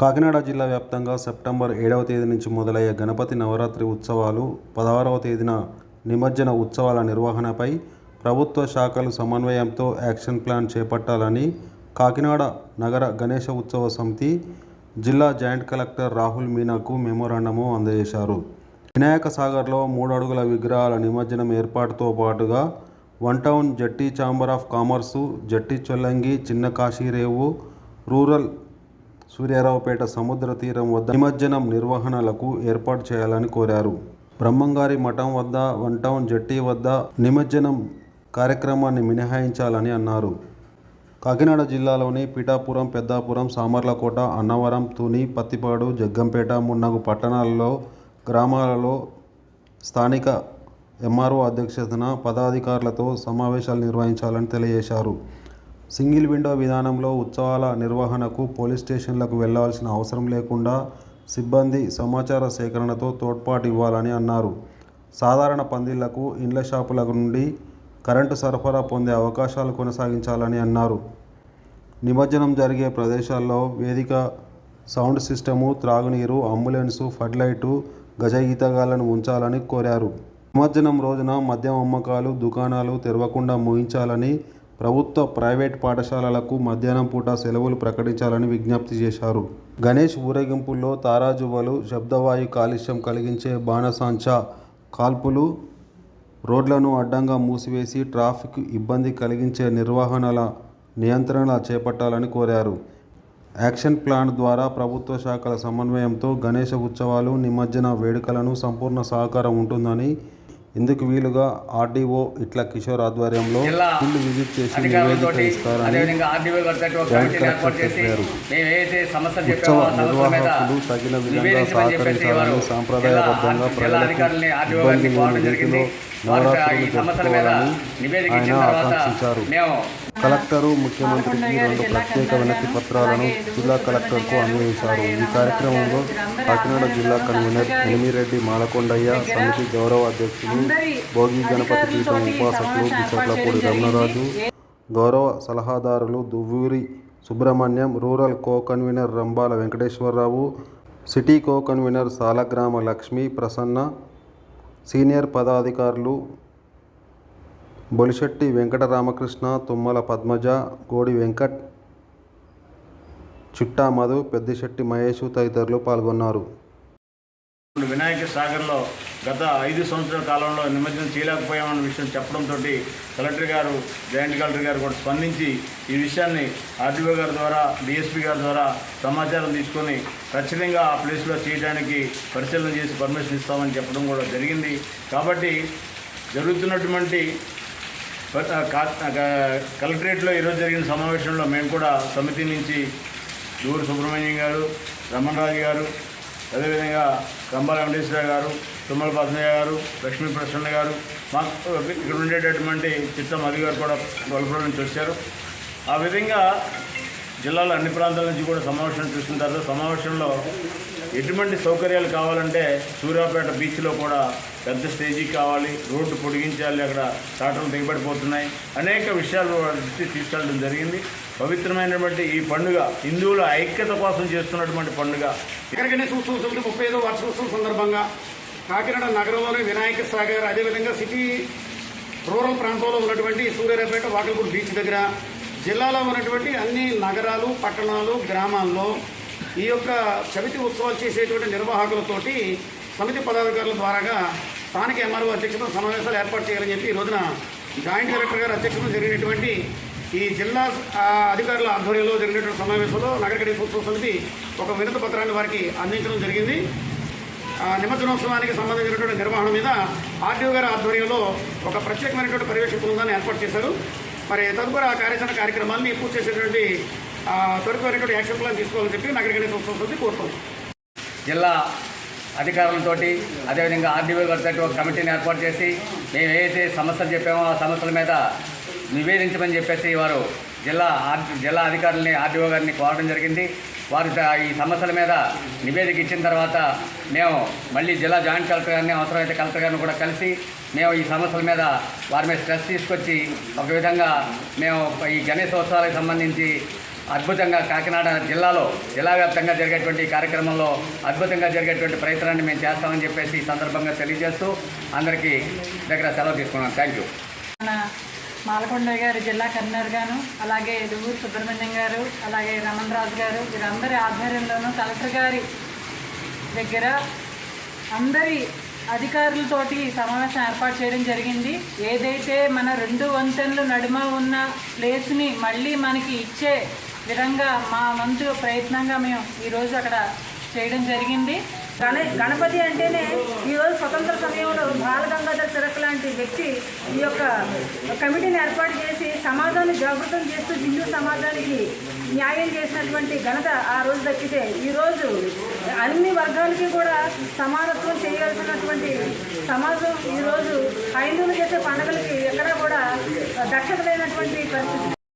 కాకినాడ జిల్లా వ్యాప్తంగా సెప్టెంబర్ ఏడవ తేదీ నుంచి మొదలయ్యే గణపతి నవరాత్రి ఉత్సవాలు పదహారవ తేదీన నిమజ్జన ఉత్సవాల నిర్వహణపై ప్రభుత్వ శాఖలు సమన్వయంతో యాక్షన్ ప్లాన్ చేపట్టాలని కాకినాడ నగర గణేష ఉత్సవ సమితి జిల్లా జాయింట్ కలెక్టర్ రాహుల్ మీనాకు మెమోరాండము అందజేశారు. వినాయక సాగర్లో మూడు అడుగుల విగ్రహాల నిమజ్జనం ఏర్పాటుతో పాటుగా one town Jatti chamber of commerce Jatti Chollangi చిన్న కాశీరేవు రూరల్ సూర్యారావుపేట సముద్ర తీరం వద్ద నిమజ్జనం నిర్వహణలకు ఏర్పాటు చేయాలని కోరారు. బ్రహ్మంగారి మఠం వద్ద వన్ టౌన్ జట్టి వద్ద నిమజ్జనం కార్యక్రమాన్ని మినహాయించాలని అన్నారు. కాకినాడ జిల్లాలోని పిఠాపురం పెద్దాపురం సామర్లకోట అన్నవరం తుని పత్తిపాడు జగ్గంపేట మున్నగు పట్టణాలలో గ్రామాలలో స్థానిక ఎంఆర్ఓ అధ్యక్షతన పదాధికారులతో సమావేశాలు నిర్వహించాలని తెలియజేశారు. సింగిల్ విండో విధానంలో ఉత్సవాల నిర్వహణకు పోలీస్ స్టేషన్లకు వెళ్ళాల్సిన అవసరం లేకుండా సిబ్బంది సమాచార సేకరణతో తోడ్పాటు ఇవ్వాలని అన్నారు. సాధారణ పందిళ్ళకు ఇండ్ల షాపుల నుండి కరెంటు సరఫరా పొందే అవకాశాలు కొనసాగించాలని అన్నారు. నిమజ్జనం జరిగే ప్రదేశాల్లో వేదిక సౌండ్ సిస్టము త్రాగునీరు అంబులెన్సు ఫడ్లైటు గజ ఈతగాళ్ళను ఉంచాలని కోరారు. నిమజ్జనం రోజున మద్యం అమ్మకాలు దుకాణాలు తెరవకుండా ముగించాలని ప్రభుత్వ ప్రైవేట్ పాఠశాలలకు మధ్యాహ్నం పూట సెలవులు ప్రకటించాలని విజ్ఞప్తి చేశారు. గణేష్ ఊరేగింపుల్లో తారాజువ్వలు శబ్దవాయు కాలుష్యం కలిగించే బాణసాంచ కాల్పులు రోడ్లను అడ్డంగా మూసివేసి ట్రాఫిక్ ఇబ్బంది కలిగించే నిర్వహణల నియంత్రణ చేపట్టాలని కోరారు. యాక్షన్ ప్లాన్ ద్వారా ప్రభుత్వ శాఖల సమన్వయంతో గణేశ ఉత్సవాలు నిమజ్జన వేడుకలను సంపూర్ణ సహకారం ఉంటుందని ఇందుకు వీలుగా ఆర్డీఓ ఇట్ల కిషోర్ ఆధ్వర్యంలో ఫీల్డ్ విజిట్ చేసి నివేదిక ఇస్తారని జాయింట్ కలెక్టర్ చెప్పారు. ఉత్సవ నిర్వాహకులు తగిన విధంగా సహకరించాలని సాంప్రదాయబద్ధంగా ప్రజలకు ఇబ్బంది లేని రీతిలో ఈ సమస్యల మీద జరుపుకోవాలని నివేదిక ఆయన ఇచ్చిన తర్వాత ఆకాంక్షించారు మేము కలెక్టరు ముఖ్యమంత్రికి రెండు ప్రత్యేక వినతి పత్రాలను జిల్లా కలెక్టర్కు అందజేశారు. ఈ కార్యక్రమంలో కాకినాడ జిల్లా కన్వీనర్ ఎనిమిరెడ్డి మాలకొండయ్య సమితి గౌరవ అధ్యక్షులు భోగి గణపతి పీఠం ఉపాసకులు బిసట్లపూడి రమణరాజు గౌరవ సలహాదారులు Duvvuri Subrahmanyam rural co convener Rambala Venkateswararao city co convener Salagrama Lakshmi Prasanna senior పదాధికారులు Bolisetti Venkataramakrishna Tummala Padmaja Godi Venkat Chitta Madhu Peddisetti Mahesh తదితరులు పాల్గొన్నారు. సాగర్లో గత ఐదు సంవత్సరాల కాలంలో నిమజ్జనం చేయలేకపోయామన్న విషయం చెప్పడంతో కలెక్టర్ గారు జాయింట్ కలెక్టర్ గారు కూడా స్పందించి ఈ విషయాన్ని ఆర్డీఓ గారి ద్వారా డిఎస్పీ గారి ద్వారా సమాచారం తీసుకొని ఖచ్చితంగా ఆ ప్లేస్లో చేయడానికి పరిశీలన చేసి పర్మిషన్ ఇస్తామని చెప్పడం కూడా జరిగింది. కాబట్టి జరుగుతున్నటువంటి కలెక్టరేట్లో ఈరోజు జరిగిన సమావేశంలో మేము కూడా సమితి నుంచి దూరు సుబ్రహ్మణ్యం గారు రమణరాజు గారు అదేవిధంగా కంబాల వెంకటేశ్వర గారు తుమ్మల పద్మయ్య గారు లక్ష్మీ ప్రసన్న గారు మాకు ఇక్కడ ఉండేటటువంటి చిత్తం మధు గారు కూడా వలపురం నుంచి వచ్చారు ఆ విధంగా జిల్లాలో అన్ని ప్రాంతాల నుంచి కూడా సమావేశం చూసిన తర్వాత సమావేశంలో ఎటువంటి సౌకర్యాలు కావాలంటే సూర్యాపేట బీచ్లో కూడా పెద్ద స్టేజీ కావాలి రోడ్డు పొడిగించాలి అక్కడ తాటలు దిగబడిపోతున్నాయి. అనేక విషయాలు దృష్టి తీసుకెళ్ళడం జరిగింది. పవిత్రమైనటువంటి ఈ పండుగ హిందువుల ఐక్యత కోసం చేస్తున్నటువంటి పండుగ. ఎక్కడికైనా చూస్తుంది ముప్పై ఐదో వార్షికోత్సవం సందర్భంగా కాకినాడ నగరంలోని వినాయక సాగర్ అదేవిధంగా సిటీ రూరల్ ప్రాంతంలో ఉన్నటువంటి సూర్యారాపేట వాకల్పూర్ బీచ్ దగ్గర జిల్లాలో ఉన్నటువంటి అన్ని నగరాలు పట్టణాలు గ్రామాల్లో ఈ యొక్క చవితి ఉత్సవాలు చేసేటువంటి నిర్వాహకులతోటి సమితి పదాధికారుల ద్వారాగా స్థానిక ఎంఆర్ఓ అధ్యక్షత సమావేశాలు ఏర్పాటు చేయాలని చెప్పి ఈ రోజున జాయింట్ కలెక్టర్ గారి అధ్యక్షతన జరిగినటువంటి ఈ జిల్లా అధికారుల ఆధ్వర్యంలో జరిగినటువంటి సమావేశంలో నగర గణేశ సమితి ఒక వినత పత్రాన్ని వారికి అందించడం జరిగింది. నిమజ్జనోత్సవానికి సంబంధించినటువంటి నిర్వహణ మీద ఆర్టీఓ గారి ఆధ్వర్యంలో ఒక ప్రత్యేకమైనటువంటి పర్యవేక్షణ బృందాన్ని ఏర్పాటు చేశారు. మరి తదుపరి ఆ కార్యాచరణ కార్యక్రమాన్ని పూర్తి చేసేటువంటి ఆ, త్వరితమైనటువంటి యాక్షన్ ప్లాన్ తీసుకోవాలని చెప్పి నగర గణేశ సమితి కోరుతుంది. జిల్లా అధికారులతో అదేవిధంగా ఆర్డీఓ గారితో ఒక కమిటీని ఏర్పాటు చేసి మేము ఏదైతే సమస్యలు చెప్పామో ఆ సమస్యల మీద నివేదించమని చెప్పేసి వారు జిల్లా ఆర్ జిల్లా అధికారులని ఆర్డీఓ గారిని కోరడం జరిగింది. వారు ఈ సమస్యల మీద నివేదిక ఇచ్చిన తర్వాత మేము మళ్ళీ జిల్లా జాయింట్ కలెక్టర్ గారిని అవసరమైతే కలెక్టర్ గారిని కూడా కలిసి మేము ఈ సమస్యల మీద వారి మీద స్ట్రెస్ తీసుకొచ్చి ఒక విధంగా మేము ఈ గణేశోత్సవాలకు సంబంధించి అద్భుతంగా కాకినాడ జిల్లాలో జిల్లా వ్యాప్తంగా జరిగేటువంటి కార్యక్రమంలో అద్భుతంగా జరిగేటువంటి ప్రయత్నాన్ని మేము చేస్తామని చెప్పేసి ఈ సందర్భంగా తెలియజేస్తూ అందరికీ దగ్గర సెలవు తీసుకున్నాం. థ్యాంక్ యూ మన మాలకొండ గారు జిల్లా కన్వీనర్ గాను అలాగే దువ్వూరు సుబ్రహ్మణ్యం గారు అలాగే రమణ్ రాజు గారు వీరందరి ఆధ్వర్యంలోనూ కలెక్టర్ గారి దగ్గర అందరి అధికారులతోటి సమావేశం ఏర్పాటు చేయడం జరిగింది. ఏదైతే మన రెండు వంతెనలు నడుమ ఉన్న ప్లేస్ని మళ్ళీ మనకి ఇచ్చే విధంగా మా వంతు ప్రయత్నంగా మేము ఈరోజు అక్కడ చేయడం జరిగింది. గణ గణపతి అంటేనే ఈరోజు స్వతంత్ర సమయంలో బాల గంగాధర్ తిలక్ లాంటి వ్యక్తి ఈ యొక్క కమిటీని ఏర్పాటు చేసి సమాజాన్ని జాగృతం చేస్తూ హిందూ సమాజానికి న్యాయం చేసినటువంటి ఘనత ఆ రోజు దక్కితే ఈరోజు అన్ని వర్గాలకి కూడా సమానత్వం చేయాల్సినటువంటి సమాజం ఈరోజు హైందువులు చేసే పండుగలకి ఎక్కడా కూడా దక్షత లేనటువంటి పరిస్థితి